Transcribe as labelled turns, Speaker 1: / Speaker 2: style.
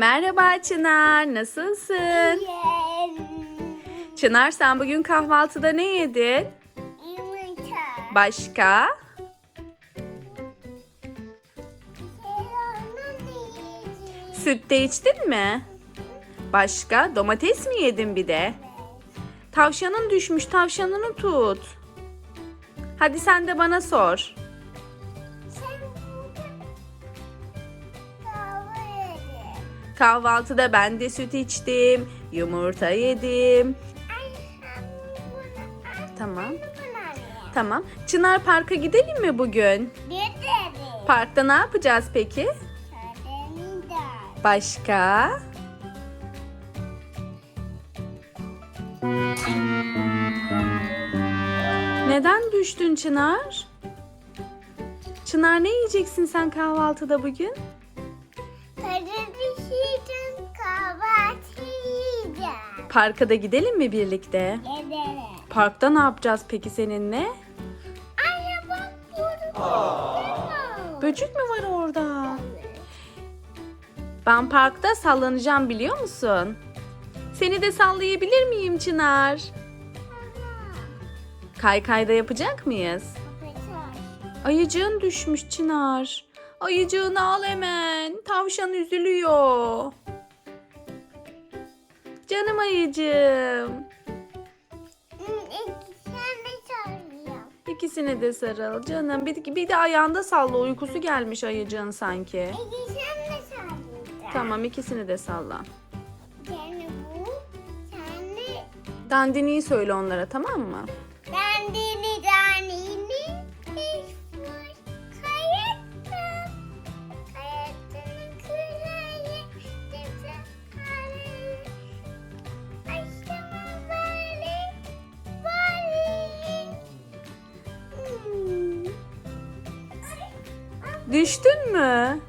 Speaker 1: Merhaba Çınar, nasılsın?
Speaker 2: Yem.
Speaker 1: Çınar sen bugün kahvaltıda ne yedin?
Speaker 2: Yumurta.
Speaker 1: Başka? Süt de içtin mi? Başka? Domates mi yedin bir de? Tavşanın düşmüş, tavşanını tut. Hadi sen de bana sor. Kahvaltıda ben de süt içtim, yumurta yedim. Tamam. Tamam. Çınar Park'a gidelim mi bugün?
Speaker 2: Gidelim.
Speaker 1: Parkta ne yapacağız peki? Başka? Neden düştün Çınar? Çınar ne yiyeceksin sen kahvaltıda bugün?
Speaker 2: Patates yiyeceğim, kahvaltı yiyeceğim.
Speaker 1: Parka da gidelim mi birlikte?
Speaker 2: Gidelim.
Speaker 1: Parkta ne yapacağız peki seninle?
Speaker 2: Anne bak burada.
Speaker 1: Böcek mi var orada? Ben parkta sallanacağım biliyor musun? Seni de sallayabilir miyim Çınar? Kaykayda yapacak mıyız? Ayıcığın düşmüş Çınar. Ayıcığını al hemen. Tavşan üzülüyor. Canım ayıcığım.
Speaker 2: Sen de söylüyorum.
Speaker 1: İkisini de sarıl canım. Bir, bir de ayağında salla. Uykusu gelmiş ayıcığın sanki.
Speaker 2: Sen de söyleyeceğim.
Speaker 1: Tamam ikisini de salla.
Speaker 2: Yani bu, sen de
Speaker 1: Dandiniyi söyle onlara tamam mı?
Speaker 2: Dandini danini
Speaker 1: Düştün mü?